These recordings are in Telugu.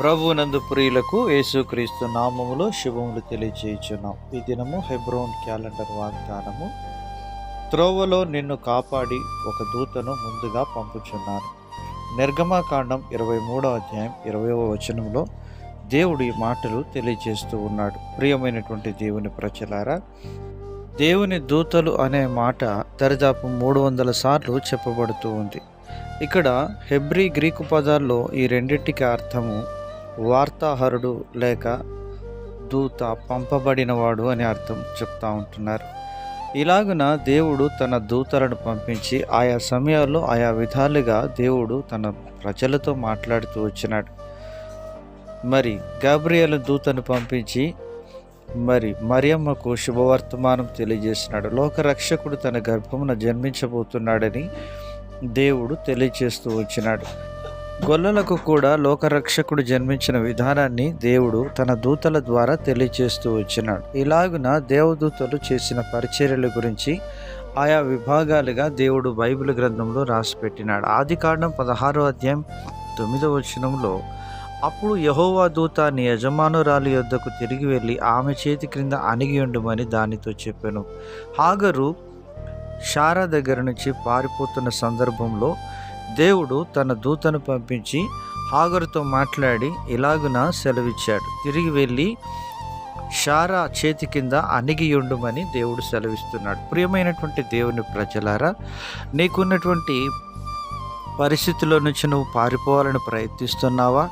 ప్రభునందు ప్రియులకు యేసుక్రీస్తు నామములో శుభములు తెలియచేయుచున్నాం. ఈ దినము హెబ్రోన్ క్యాలెండర్ వాగ్దానము. త్రోవలో నిన్ను కాపాడి ఒక దూతను ముందుగా పంపుచున్నాను. నిర్గమాకాండం ఇరవై మూడో అధ్యాయం ఇరవయవ వచనంలో దేవుడు ఈ మాటలు తెలియజేస్తూ ఉన్నాడు. ప్రియమైనటువంటి దేవుని ప్రజలారా దేవుని దూతలు అనే మాట దరిదాపు మూడు వందల సార్లు చెప్పబడుతూ ఉంది. ఇక్కడ హెబ్రీ గ్రీకు పదాల్లో ఈ రెండింటికి అర్థము వార్తాహరుడు లేక దూత పంపబడినవాడు అని అర్థం చెప్తా ఉంటున్నారు. ఇలాగున దేవుడు తన దూతలను పంపించి ఆయా సమయాల్లో ఆయా విధాలుగా దేవుడు తన ప్రజలతో మాట్లాడుతూ వచ్చినాడు. మరి గాబ్రియల్ దూతను పంపించి మరి మరియమ్మకు శుభవర్తమానం తెలియజేసినాడు. లోకరక్షకుడు తన గర్భమున జన్మించబోతున్నాడని దేవుడు తెలియజేస్తూ వచ్చినాడు. గొల్లలకు కూడా లోకరక్షకుడు జన్మించిన విధానాన్ని దేవుడు తన దూతల ద్వారా తెలియజేస్తూ వచ్చినాడు. ఇలాగున దేవదూతలు చేసిన పరిచర్యల గురించి ఆయా విభాగాలుగా దేవుడు బైబిల్ గ్రంథంలో రాసిపెట్టినాడు. ఆది కాండం పదహారో అధ్యాయం తొమ్మిదవ వచనంలో అప్పుడు యహోవా దూత నీ యజమానురాలి యొద్దకు తిరిగి వెళ్ళి ఆమె చేతి క్రింద అణిగి ఉండమని దానితో చెప్పాను. హాగరు షారా దగ్గర నుంచి పారిపోతున్న సందర్భంలో దేవుడు తన దూతను పంపించి హాగరుతో మాట్లాడి ఇలాగున సెలవిచ్చాడు. తిరిగి వెళ్ళి షారా చేతి కింద అణిగి ఉండుమని దేవుడు సెలవిస్తున్నాడు. ప్రియమైనటువంటి దేవుని ప్రజలారా నీకున్నటువంటి పరిస్థితుల్లో నుంచి నువ్వు పారిపోవాలని ప్రయత్నిస్తున్నావా?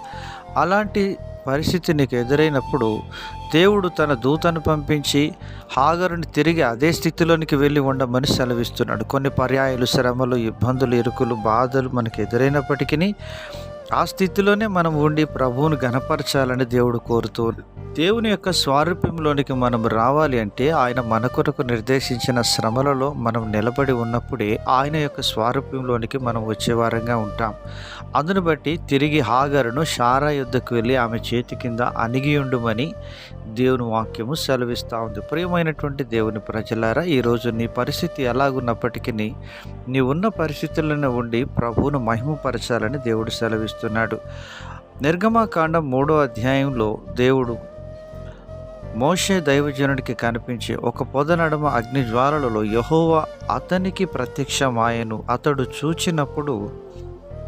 అలాంటి పరిస్థితి నీకు ఎదురైనప్పుడు దేవుడు తన దూతను పంపించి హాగరుని తిరిగి అదే స్థితిలోనికి వెళ్ళి ఉండమని సెలవిస్తున్నాడు. కొన్ని పర్యాయాలు శ్రమలు ఇబ్బందులు ఇరుకులు బాధలు మనకు ఎదురైనప్పటికీ ఆ స్థితిలోనే మనం ఉండి ప్రభువును గణపరచాలని దేవుడు కోరుతూ దేవుని యొక్క స్వారూప్యంలోనికి మనం రావాలి అంటే ఆయన మన కొరకు నిర్దేశించిన శ్రమలలో మనం నిలబడి ఉన్నప్పుడే ఆయన యొక్క స్వారూప్యంలోనికి మనం వచ్చేవారంగా ఉంటాం. అందును బట్టి తిరిగి హాగరును షారా యుద్ధకు వెళ్ళి ఆమె చేతి కింద అణిగి ఉండుమని దేవుని వాక్యము సెలవిస్తూ ఉంది. ప్రియమైనటువంటి దేవుని ప్రజలారా ఈరోజు నీ పరిస్థితి ఎలాగున్నప్పటికీ నీ ఉన్న పరిస్థితులను ఉండి ప్రభువును మహిమపరచాలని దేవుడు చేస్తున్నాడు నిర్గమాకాండం మూడో అధ్యాయంలో దేవుడు మోషే దైవజనుడికి కనిపించే ఒక పొద నడుమ అగ్ని జ్వాలలలో యహోవా అతనికి ప్రత్యక్షమాయను. అతడు చూచినప్పుడు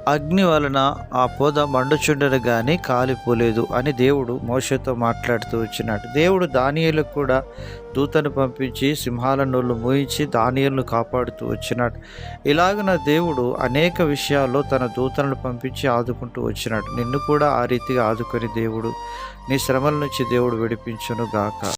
అగ్ని వలన ఆ పొద మండుచుండను కానీ కాలిపోలేదు అని దేవుడు మోషతో మాట్లాడుతూ వచ్చినాడు. దేవుడు దానియలకు కూడా దూతను పంపించి సింహాల నోళ్ళు మూయించి దానియలను కాపాడుతూ వచ్చినాడు. ఇలాగన దేవుడు అనేక విషయాల్లో తన దూతలను పంపించి ఆదుకుంటూ వచ్చినాడు. నిన్ను కూడా ఆ రీతిగా ఆదుకొని దేవుడు నీ శ్రమల నుంచి దేవుడు విడిపించును గాక